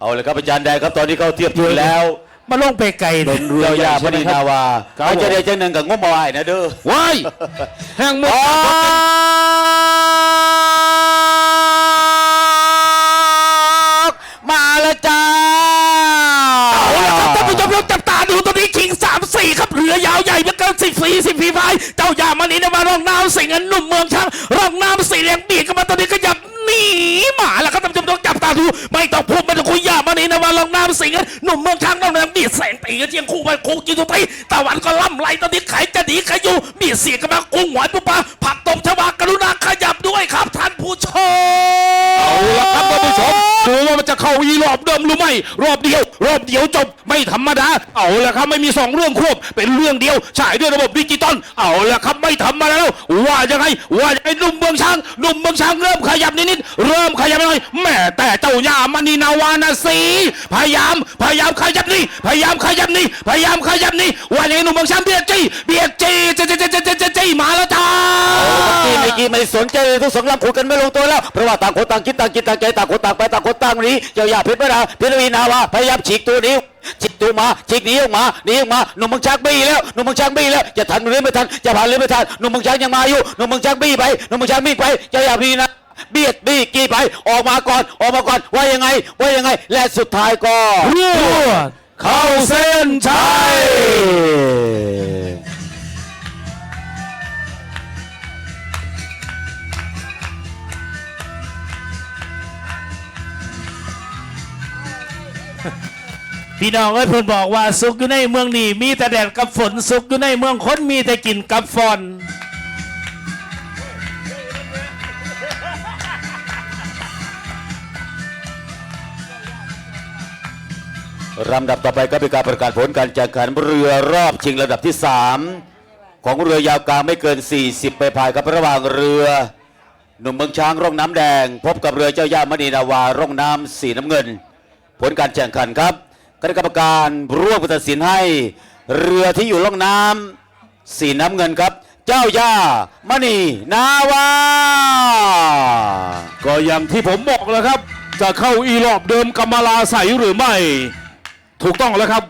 เอาเลยครับอาจารย์แดงครับตอนนี้เขาเทียบทุนแล้ว มาลงไปไกลเป็เนี่ยนเรือยาพนีนาวาครับ เขาจะได้จังหนึ่งกับงบมาไว้นะเด้อว้ายแห้งหมดออกมาแล้วจ้า เอาละครับท่านผู้ชมเราจับตาดูตัวนี้คิงสามสี่ครับเรือยาวใหญ่เหลือเกินสิบสี่สิบฝีพายเจ้ายามันนี้นะมาร่องน้ำสิงห์หนุ่มเมืองช่างร่องน้ำสีแดงบีดกันมาตัวนี้ก็ยับหนีหมาแล้ว ดูไม่ต้องพูดไม่ต้องคุยยามันนี้นะมาลองน้ำสิงห์หนุ่มเมืองช้างร่องน้ำบีดแสงตีกันเชียงคู่ไปคู่กินตัวไทยตะวันก็ล่ำไรตอนนี้ใครจะหนีใครอยู่มีเสียงกันมากุ้งหวายปุ๊บปะผักตบชวากรุณาขยับด้วยครับท่านผู้ชมเอาละครับท่านผู้ชม ดูว่ามันจะเข้าอีรอบเดิมหรือไม่ รอบเดียว รอบเดียวจบไม่ธรรมดา เอาละครับไม่มีสองเรื่องควบเป็นเรื่องเดียวฉายด้วยระบบดิจิตอลเอาละครับไม่ธรรมดาแล้วว่ายังไงว่ายังไงหนุ่มเมืองช้างหนุ่มเมืองช้างเริ่มขยับนิดๆเริ่มขยับหน่อยแม่แต่เจ้าย่ามณีนาวานาสีพยายามพยายามขยับนี่พยายามขยับนี่พยายามขยับนี่ว่ายังไงหนุ่มเมืองช้างเบียดจี้เบียดจี้จี้จี้จี้จี้จี้จี้ สนใจเลยทุกสงครามขุดกันไม่ลงตัวแล้วเพราะว่าต่างคนต่างคิดต่างคิดต่างใจต่างคนต่างไปต่างคนต่างหนีเจ้าย่าเพชรพระดาเพชรวีนาวาพยายามฉีกตัวนี้ฉีกตัวมาฉีกหนีออกมาหนีออกมาหนุ่มมืองช้างบี้แล้วหนุ่มมืองช้างบี้แล้วจะทันหรือไม่ทันจะผ่านหรือไม่ทันหนุ่มมืองช้างยังมาอยู่หนุ่มมืองช้างบี้ไปหนุ่มมืองช้างบี้ไปเจ้าย่าพีนะเบียดบี้กี้ไปออกมาก่อนออกมาก่อนว่ายังไงว่ายังไง และสุดท้ายก็เข้าเส้นชัย พี่น้องเอ้ยเพิ่นบอกว่าสุขอยู่ในเมืองนี่มีแต่แดดกับฝนสุขอยู่ในเมืองคนมีแต่กินกับฝนลำดับต่อไปก็เป็นการประกาศผลการแข่งขันเรือรอบชิงระดับที่ 3 ของเรือยาวกลางไม่เกิน 40 ไปพายกับระหว่างเรือหนุ่มเมืองช้างร่องน้ำแดง พบกับเรือเจ้าย่ามณีนาวาร่องน้ำสีน้ำเงิน ผลการแข่งขันครับคณะกรรมการร่วมตัดสินให้ เรือที่อยู่ล่องน้ำสีน้ำเงินครับ เจ้าย่ามณีนาวาก็อย่างที่ผมบอกแล้วครับ จะเข้าอีรอบเดิมกำมะลาใสหรือไม่ ถูกต้องแล้วครับ